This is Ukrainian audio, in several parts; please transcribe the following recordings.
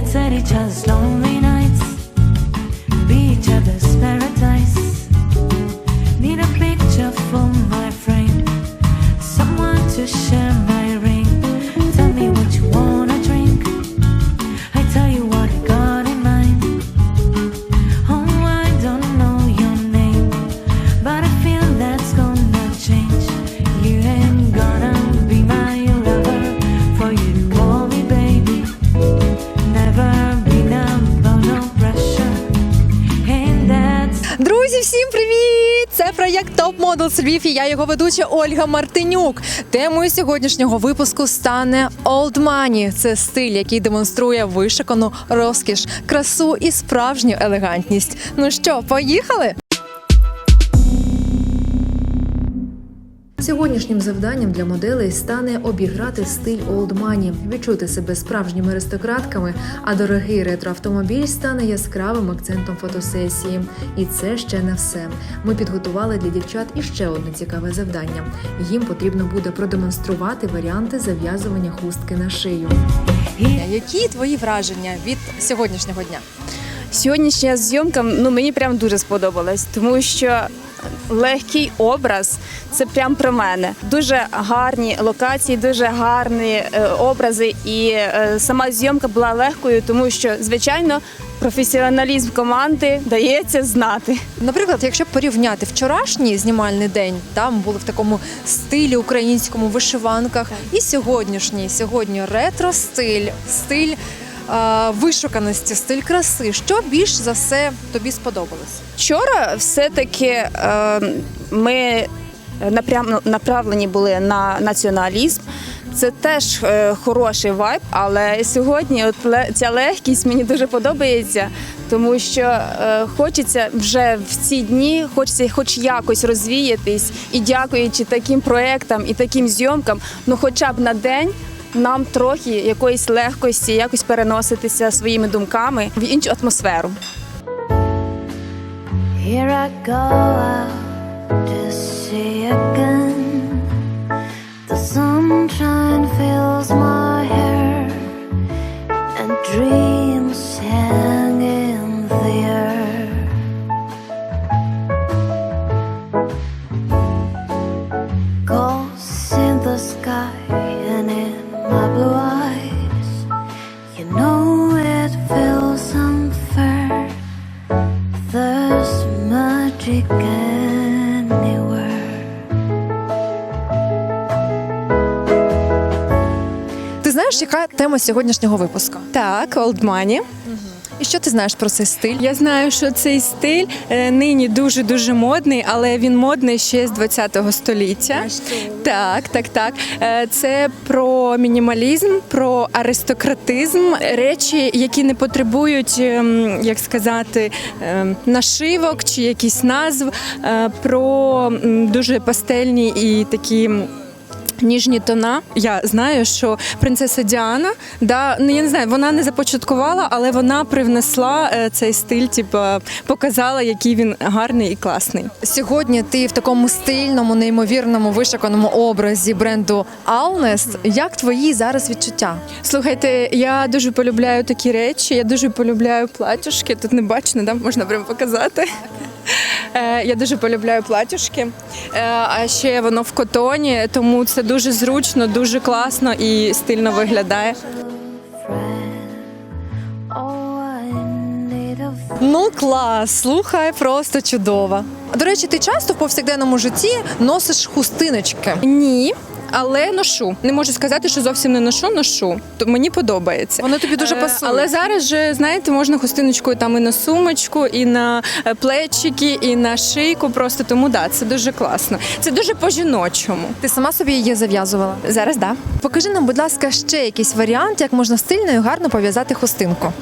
Let's set each other's lonely nights, be each other's Львів і я його ведуча Ольга Мартинюк. Темою сьогоднішнього випуску стане Old Money. Це стиль, який демонструє вишикану розкіш, красу і справжню елегантність. Ну що, поїхали? Сьогоднішнім завданням для моделей стане обіграти стиль Old Money, відчути себе справжніми аристократками, а дорогий ретроавтомобіль стане яскравим акцентом фотосесії. І це ще не все. Ми підготували для дівчат іще одне цікаве завдання. Їм потрібно буде продемонструвати варіанти зав'язування хустки на шию. Які твої враження від сьогоднішнього дня? Сьогоднішня зйомка ну мені прям дуже сподобалась, тому що легкий образ це прям про мене. Дуже гарні локації, дуже гарні е, образи, і е, сама зйомка була легкою, тому що звичайно професіоналізм команди дається знати. Наприклад, якщо порівняти вчорашній знімальний день, там були в такому стилі українському вишиванках, і сьогоднішній сьогодні ретро стиль, стиль вишуканості, стиль краси. Що більш за все тобі сподобалось? Вчора все-таки е, ми направлені були на націоналізм. Це теж е, хороший вайб, але сьогодні от ця легкість мені дуже подобається, тому що е, хочеться вже в ці дні, хочеться хоч якось розвіятись, і дякуючи таким проектам і таким зйомкам, ну хоча б на день. Нам трохи якоїсь легкості, якось переноситися своїми думками в іншу атмосферу. Here I go out to see again. The sunshine fills my сьогоднішнього випуску? Так, Old Money. І що ти знаєш про цей стиль? Я знаю, що цей стиль е, нині дуже дуже модний, але він модний ще з 20-го століття. Так, так, так. Е, Це про мінімалізм, про аристократизм, речі, які не потребують, ем, як сказати, ем, нашивок чи якісь назв, е, про м, дуже пастельні і такі. м, Ніжні тона. Я знаю, що принцеса Діана, да, ну я не знаю, вона не започаткувала, але вона привнесла е, цей стиль, типу, показала, який він гарний і класний. Сьогодні ти в такому стильному, неймовірному вишуканому образі бренду Alnest. Як твої зараз відчуття? Слухайте, я дуже полюбляю такі речі, я дуже полюбляю платюшки. Тут не бачно, да? можна прямо показати. Е, Я дуже полюбляю платюшки, Е, а ще воно в котоні, тому це дуже зручно, дуже класно і стильно виглядає. Ну клас, слухай, просто чудово. До речі, ти часто в повсякденному житті носиш хустиночки. Ні. Але ношу. Не можу сказати, що зовсім не ношу, ношу. То мені подобається. Вони тобі дуже Е, пасують. Але зараз же, знаєте, можна хустиночкою там і на сумочку, і на е, плечики, і на шийку. Просто тому да, це дуже класно. Це дуже по-жіночому. Ти сама собі її зав'язувала. Зараз да. Покажи нам, будь ласка, ще якийсь варіант, як можна стильно і гарно пов'язати хустинку.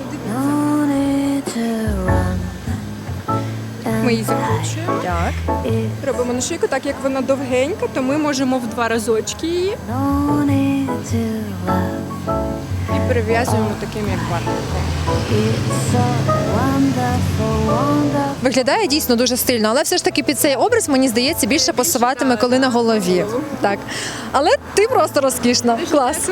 Ми її закручуємо. Так. Робимо на шийку, так як вона довгенька, то ми можемо в два разочки її і перев'язуємо таким як wonderful. Виглядає дійсно дуже стильно, але все ж таки під цей образ, мені здається, більше пасуватиме, коли на голові. Так. Але ти просто розкішна. Клас.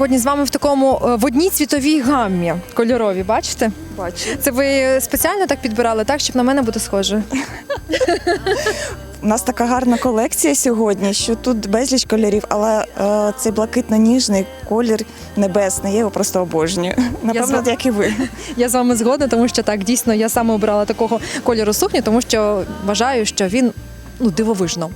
Сьогодні з вами в такому е, в одній цвітовій гаммі кольорові. Бачите? Бачу. Це ви спеціально так підбирали, так щоб на мене бути схоже. У нас така гарна колекція сьогодні, що тут безліч кольорів, але е, цей блакитно-ніжний колір небесний, я його просто обожнюю. Напевно, за- як і ви. Я з вами згодна, тому що так дійсно я саме обрала такого кольору сукні, тому що вважаю, що він ну дивовижно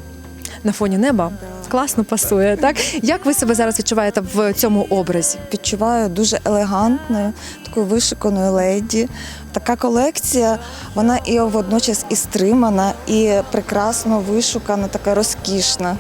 на фоні неба. Класно пасує, так як ви себе зараз відчуваєте в цьому образі? Відчуваю дуже елегантною, такою вишиканою леді. Така колекція, вона і водночас і стримана, і прекрасно вишукана, така розкішна.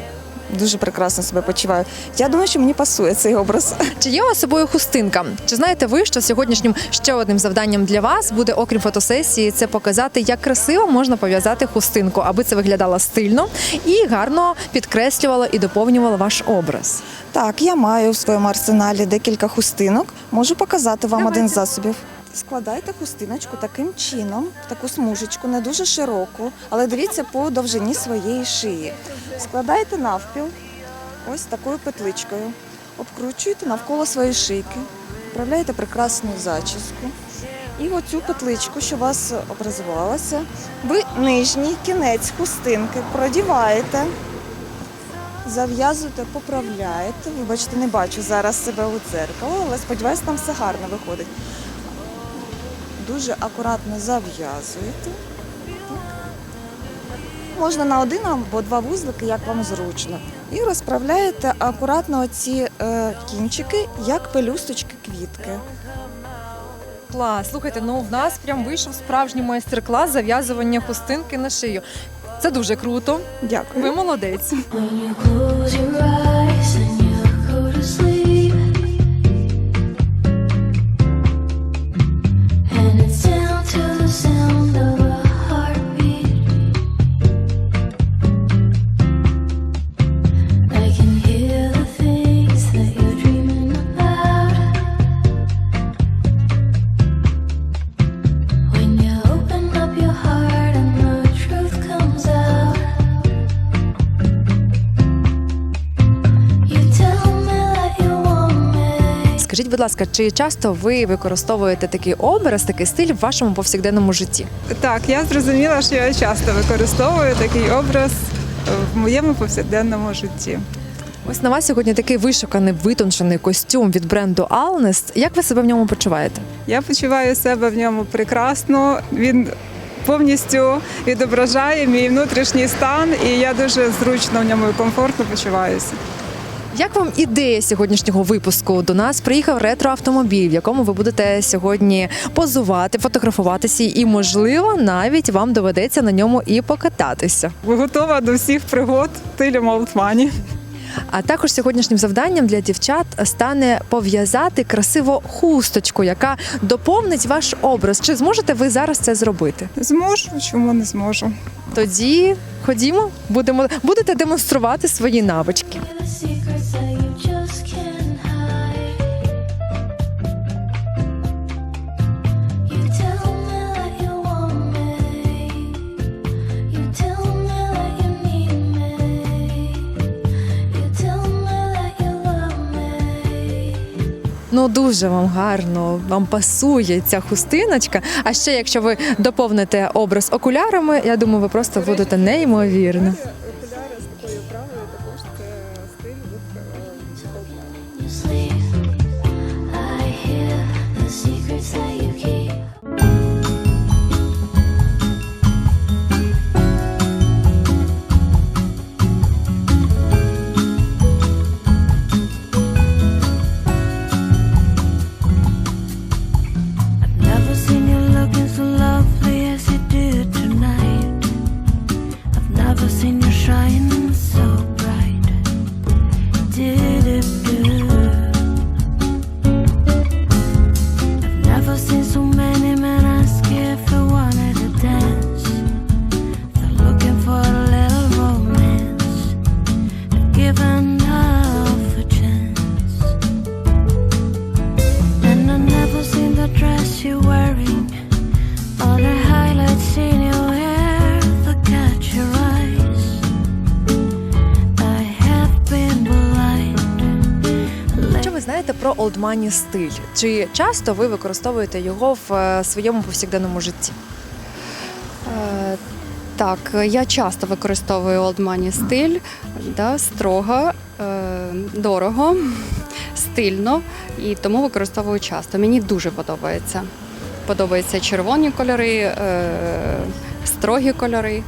Дуже прекрасно себе почуваю. Я думаю, що мені пасує цей образ. Чи є у вас з собою хустинка? Чи знаєте ви, що сьогоднішнім ще одним завданням для вас буде, окрім фотосесії, це показати, як красиво можна пов'язати хустинку, аби це виглядало стильно і гарно підкреслювало і доповнювало ваш образ. Так, я маю в своєму арсеналі декілька хустинок. Можу показати вам один з засобів. Складайте хустиночку таким чином, таку смужечку, не дуже широку, але дивіться по довжині своєї шиї. Складайте навпіл ось такою петличкою, обкручуєте навколо своєї шийки, вправляєте прекрасну зачіску. І оцю петличку, що у вас образувалася, ви нижній кінець хустинки продіваєте зав'язуєте, поправляєте. Вибачте, не бачу зараз себе у дзеркало, але сподіваюся, там все гарно виходить. Дуже акуратно зав'язуєте. Можна на один або два вузлики, як вам зручно. І розправляєте акуратно оці е, кінчики, як пелюсточки квітки. Клас, слухайте, ну в нас прям вийшов справжній майстер-клас зав'язування хустинки на шию. Це дуже круто. Дякую. Ви молодець. When you close your eyes ласка, чи часто ви використовуєте такий образ, такий стиль в вашому повсякденному житті? Так, я зрозуміла, що я часто використовую такий образ в моєму повсякденному житті. Ось на вас сьогодні такий вишуканий витончений костюм від бренду Alnest. Як ви себе в ньому почуваєте? Я почуваю себе в ньому прекрасно. Він повністю відображає мій внутрішній стан, і я дуже зручно в ньому і комфортно почуваюся. Як вам ідея сьогоднішнього випуску? До нас приїхав ретроавтомобіль, в якому ви будете сьогодні позувати, фотографуватися, і можливо навіть вам доведеться на ньому і покататися. Готова до всіх пригод в стилі А також сьогоднішнім завданням для дівчат стане пов'язати красиво хусточку, яка доповнить ваш образ. Чи зможете ви зараз це зробити? Зможу, чому не зможу. Тоді ходімо, будемо будете демонструвати свої навички. Ну дуже вам гарно, вам пасує ця хустиночка. А ще якщо ви доповните образ окулярами, я думаю, ви просто будете неймовірно. Money стиль. Чи часто ви використовуєте його в е, своєму повсякденному житті? Е, Так, я часто використовую Old Money стиль, да, строго, е, дорого, стильно і тому використовую часто. Мені дуже подобається. Подобаються червоні кольори, е, строгі кольори,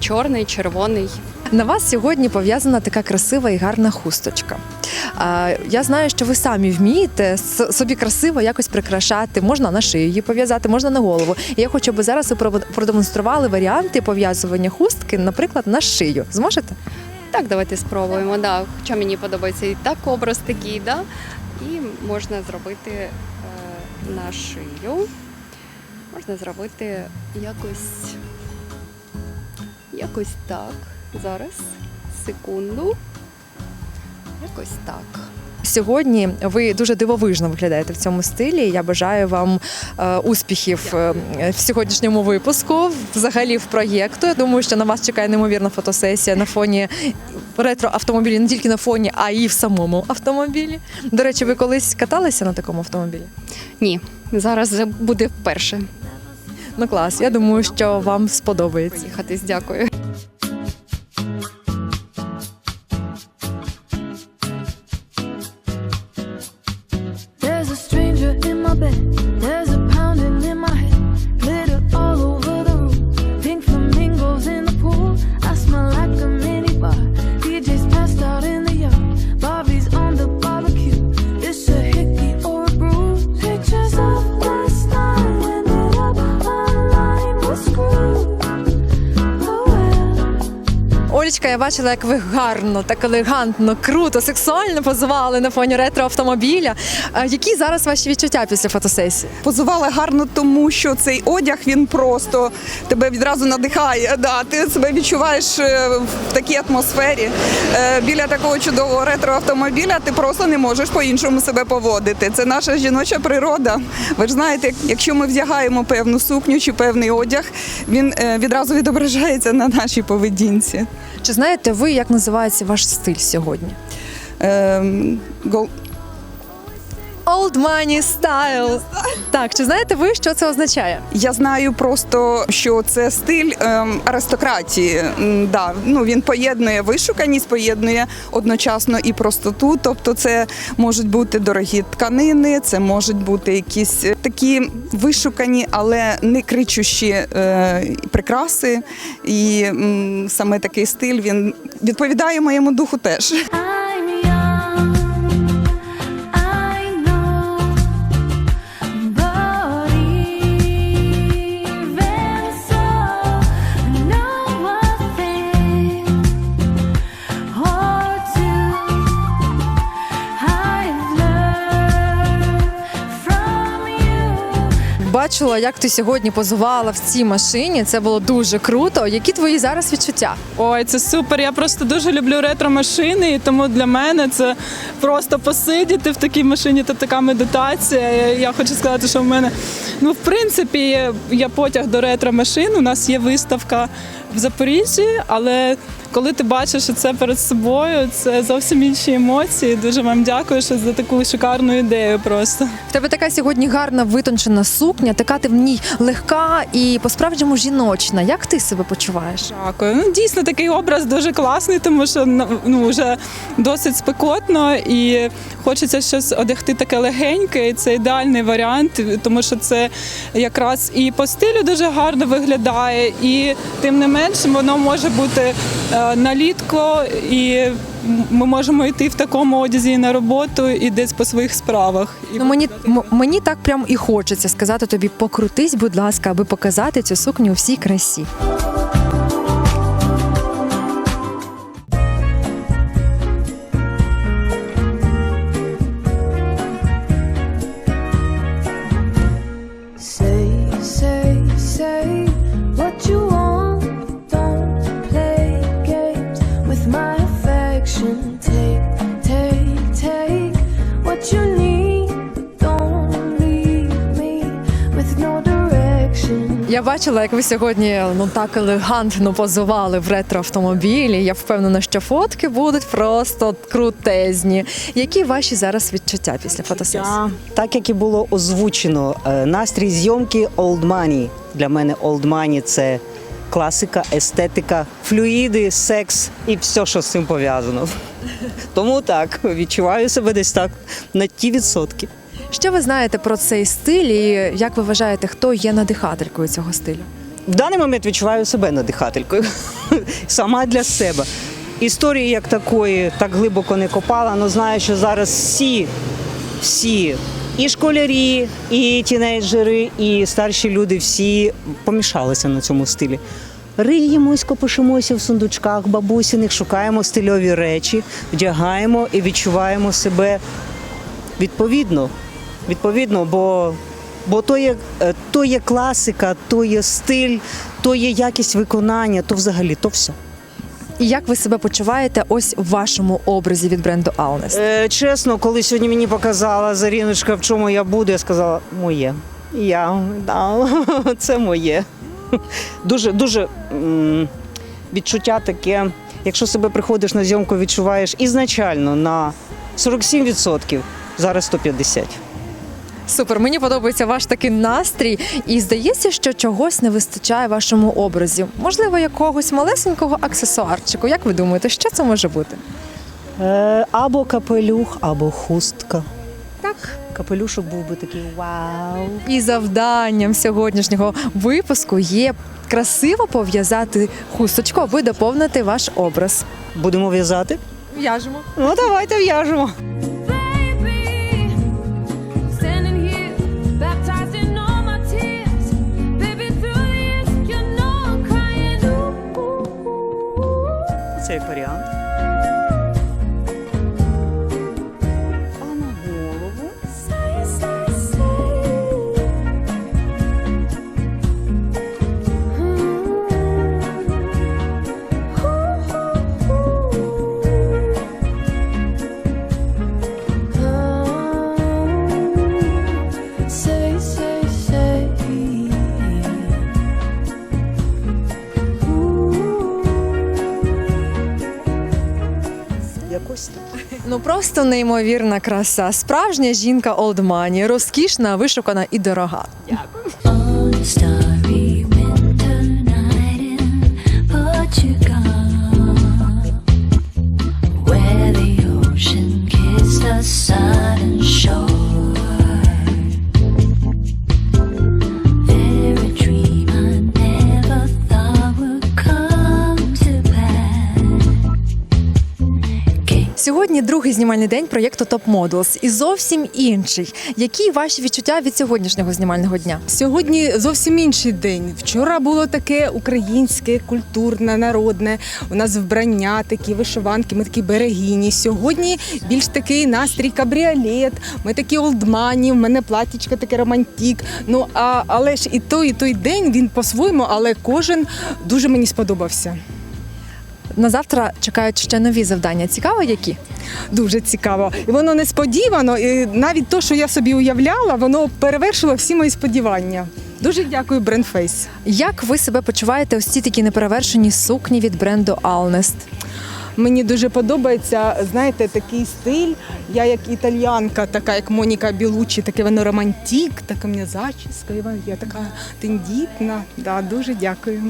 чорний, червоний. На вас сьогодні пов'язана така красива і гарна хусточка. Я знаю, що ви самі вмієте собі красиво якось прикрашати. Можна на шию її пов'язати, можна на голову. Я хочу, аби зараз ви продемонстрували варіанти пов'язування хустки, наприклад, на шию. Зможете? Так, давайте спробуємо. Да. Хоча мені подобається і так образ такий, да? і можна зробити е, на шию. Можна зробити якось, якось так. Зараз, секунду. Якось так. Сьогодні ви дуже дивовижно виглядаєте в цьому стилі. Я бажаю вам е, успіхів е, в сьогоднішньому випуску, взагалі в проєкту. Я думаю, що на вас чекає неймовірна фотосесія на фоні ретро автомобілі, не тільки на фоні, а і в самому автомобілі. До речі, ви колись каталися на такому автомобілі? Ні, зараз буде вперше Ну клас, я думаю, що вам сподобається. їхатись. Дякую. Я бачила, як ви гарно, так елегантно, круто, сексуально позували на фоні ретро автомобіля. Які зараз ваші відчуття після фотосесії? Позували гарно, тому що цей одяг він просто тебе відразу надихає. Да, ти себе відчуваєш е, в такій атмосфері. Е, Біля такого чудового ретро-автомобіля ти просто не можеш по-іншому себе поводити. Це наша жіноча природа. Ви ж знаєте, якщо ми вдягаємо певну сукню чи певний одяг, він е, відразу відображається на нашій поведінці. Чи знаєте ви, як називається ваш стиль сьогодні? Гол- Old money style. Так, чи знаєте ви, що це означає? Я знаю просто, що це стиль ем, аристократії. М, Да, ну він поєднує вишуканість, поєднує одночасно і простоту. Тобто, це можуть бути дорогі тканини, це можуть бути якісь е, такі вишукані, але не кричущі е, прикраси. І м, саме такий стиль він відповідає моєму духу теж. I'm Бачила, як ти сьогодні позувала в цій машині. Це було дуже круто. Які твої зараз відчуття? Ой, це супер. Я просто дуже люблю ретро-машини, і тому для мене це просто посидіти в такій машині. Це така медитація. Я, я хочу сказати, що в мене, ну, в принципі, є потяг до ретро-машин. У нас є виставка в Запоріжжі, але коли ти бачиш це перед собою, це зовсім інші емоції. Дуже вам дякую що за таку шикарну ідею. Просто В тебе така сьогодні гарна витончена сукня, така ти в ній легка і по-справжньому жіночна. Як ти себе почуваєш? Дякую. Ну дійсно такий образ дуже класний, тому що ну вже досить спекотно і хочеться щось одягти таке легеньке. І це ідеальний варіант, тому що це якраз і по стилю дуже гарно виглядає, і тим не менш воно може бути е, налітко і. Ми можемо йти в такому одязі на роботу і десь по своїх справах. Ну мені мені так прям і хочеться сказати тобі, покрутись, будь ласка, аби показати цю сукню у всій красі. Бачила, як ви сьогодні ну так елегантно позували в ретроавтомобілі. Я впевнена, що фотки будуть просто крутезні. Які ваші зараз відчуття після фотосесії? Так як і було озвучено, е, настрій зйомки Old Money. Для мене Old Money – це класика, естетика, флюїди, секс і все, що з цим пов'язано. Тому так, відчуваю себе десь так на ті відсотки. Що ви знаєте про цей стиль і як ви вважаєте, хто є надихателькою цього стилю? В даний момент відчуваю себе надихателькою. Сама для себе. Історії як такої так глибоко не копала, але знаю, що зараз всі, всі, і школярі, і тінейджери, і старші люди, всі помішалися на цьому стилі. Риємось, копишемося в сундучках бабусіних, шукаємо стильові речі, вдягаємо і відчуваємо себе відповідно. Відповідно, бо, бо то, є, е, то є класика, то є стиль, то є якість виконання, то взагалі то все. І як ви себе почуваєте ось в вашому образі від бренду? Е, чесно, коли сьогодні мені показала Заріночка, в чому я буду, я сказала, моє. Я, да, це моє. Дуже, дуже відчуття таке, якщо себе приходиш на зйомку, відчуваєш ізначально на 47%, зараз 150%. Супер, мені подобається ваш такий настрій, і здається, що чогось не вистачає вашому образі. Можливо, якогось малесенького аксесуарчику. Як ви думаєте, що це може бути? Е, або капелюх, або хустка. Так. Капелюшок був би такий вау. І завданням сьогоднішнього випуску є красиво пов'язати хусточку, аби доповнити ваш образ. Будемо в'язати? В'яжемо. Ну, давайте в'яжемо. Ooh. Це як варіант. Просто неймовірна краса. Справжня жінка олдмані, розкішна, вишукана і дорога. On Сьогодні другий знімальний день проєкту Top Models і зовсім інший. Які ваші відчуття від сьогоднішнього знімального дня? Сьогодні зовсім інший день. Вчора було таке українське, культурне, народне. У нас вбрання, такі вишиванки, ми такі берегині. Сьогодні більш такий настрій кабріолет. Ми такі олдмані, в мене платічка таке романтік. Ну а але ж і той, і той день він по-своєму, але кожен дуже мені сподобався. На завтра чекають ще нові завдання. Цікаво, які? Дуже цікаво. І воно несподівано. І навіть те, що я собі уявляла, воно перевершило всі мої сподівання. Дуже дякую, Брендфейс. Як ви себе почуваєте ось ці такі неперевершені сукні від бренду Alnest? Мені дуже подобається, знаєте, такий стиль. Я як італіянка, така як Моніка Білучі, таке воно романтик, така мене зачіска, я така тендітна. Да, дуже дякую.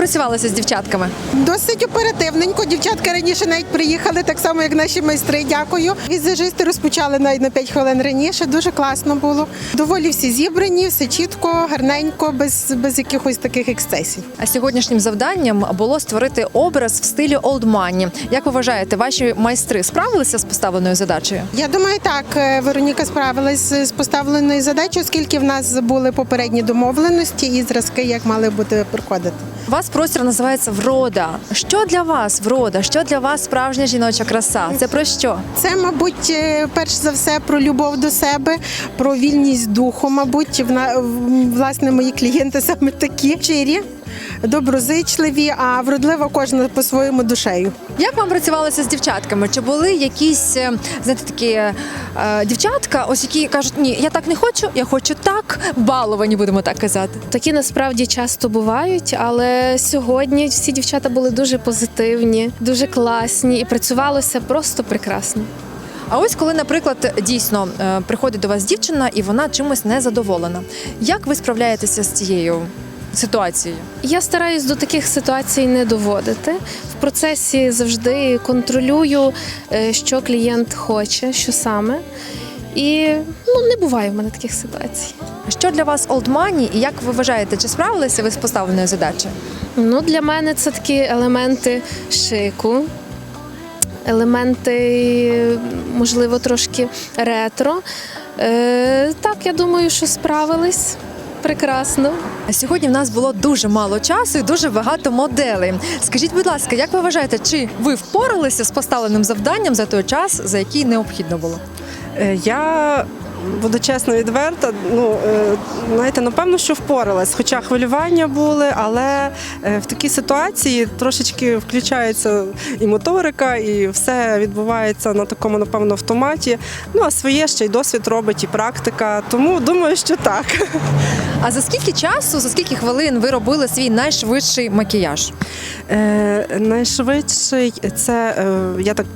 Працювалося з дівчатками? Досить оперативненько. Дівчатка раніше навіть приїхали, так само як наші майстри. Дякую. Візажисти розпочали навіть на 5 хвилин раніше. Дуже класно було. Доволі всі зібрані, все чітко, гарненько, без, без якихось таких ексцесів. А сьогоднішнім завданням було створити образ в стилі Old Money. Як ви вважаєте, ваші майстри справилися з поставленою задачею? Я думаю, так е, Вероніка справилась з поставленою задачею, оскільки в нас були попередні домовленості і зразки, як мали бути проходити. У вас простір називається Врода. Що для вас врода? Що для вас справжня жіноча краса? Це про що? Це, мабуть, е, перш за все про любов до себе, про вільність духу. Мабуть, власне, мої клієнти саме такі щирі, доброзичливі, а вродлива кожна по-своєму душею. Як вам працювалося з дівчатками? Чи були якісь е, знаєте, такі е, дівчатка, ось які кажуть, ні, я так не хочу, я хочу так, баловані, будемо так казати. Такі насправді часто бувають, але сьогодні всі дівчата були дуже позитивні, дуже класні і працювалося просто прекрасно. А ось коли, наприклад, дійсно е, приходить до вас дівчина і вона чимось не задоволена. Як ви справляєтеся з цією ситуацією? Я стараюсь до таких ситуацій не доводити. В процесі завжди контролюю, е, що клієнт хоче, що саме. І ну не буває в мене таких ситуацій. Що для вас Old Money і як ви вважаєте, чи справилися ви з поставленою задачею? Ну, для мене це такі елементи шику, елементи, можливо, трошки ретро. Е, так, я думаю, що справились прекрасно. Сьогодні в нас було дуже мало часу і дуже багато моделей. Скажіть, будь ласка, як ви вважаєте, чи ви впоралися з поставленим завданням за той час, за який необхідно було? Е, Я буду чесно відверта. Ну е, знаєте, напевно, що впоралась. Хоча хвилювання були, але е, в такій ситуації трошечки включається і моторика, і все відбувається на такому, напевно, автоматі. Ну а своє ще й досвід робить, і практика. Тому думаю, що так. А за скільки часу, за скільки хвилин ви робили свій найшвидший макіяж? Е, найшвидший це е, я так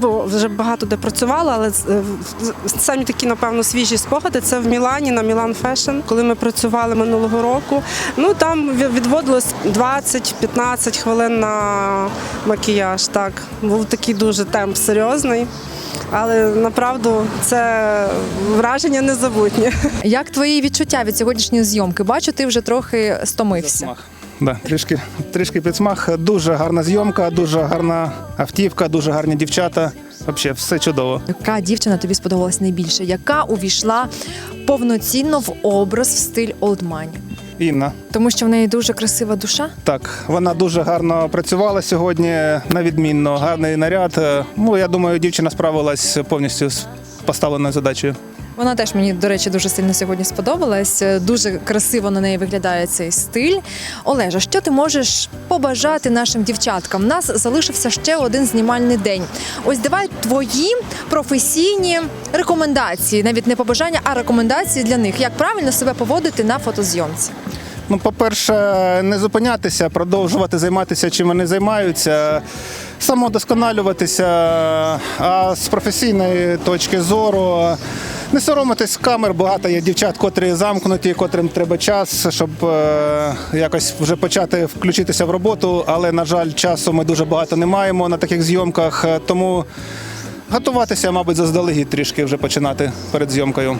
бо вже багато де працювала, але е, самі такі, напевно, свіжі спогади це в Мілані на Мілан Фешн, коли ми працювали минулого року. Ну там відводилось 20-15 хвилин на макіяж. Так, був такий дуже темп серйозний. Але направду це враження незабутнє. Як твої відчуття від сьогоднішньої зйомки? Бачу, ти вже трохи стомився. Да, трішки, трішки підсмах. Дуже гарна зйомка, дуже гарна автівка, дуже гарні дівчата. Взагалі, все чудово. Яка дівчина тобі сподобалась найбільше? Яка увійшла повноцінно в образ в стиль Old Money? Інна. Тому що в неї дуже красива душа. Так, вона дуже гарно працювала сьогодні, на відмінно, гарний наряд. Е, Ну, я думаю, дівчина справилась повністю з поставленою задачею. Вона теж мені, до речі, дуже сильно сьогодні сподобалась. Е, Дуже красиво на неї виглядає цей стиль. Олежа, що ти можеш побажати нашим дівчаткам? У нас залишився ще один знімальний день. Ось давай твої професійні рекомендації, навіть не побажання, а рекомендації для них, як правильно себе поводити на фотозйомці. Ну, по-перше, не зупинятися, продовжувати займатися, чим вони займаються, самодосконалюватися, а з професійної точки зору. Не соромитись камер, багато є дівчат, котрі замкнуті, котрим треба час, щоб е, якось вже почати включитися в роботу. Але, на жаль, часу ми дуже багато не маємо на таких зйомках, е, тому готуватися, мабуть, заздалегідь трішки вже починати перед зйомкою.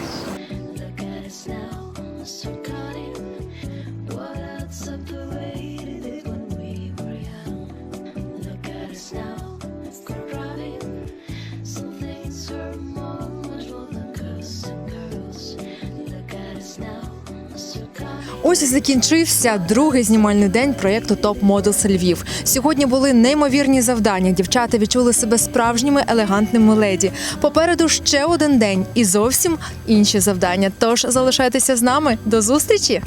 Ось і закінчився другий знімальний день проєкту Топ Моделс Львів. Сьогодні були неймовірні завдання. Дівчата відчули себе справжніми елегантними леді. Попереду ще один день і зовсім інші завдання. Тож залишайтеся з нами. До зустрічі!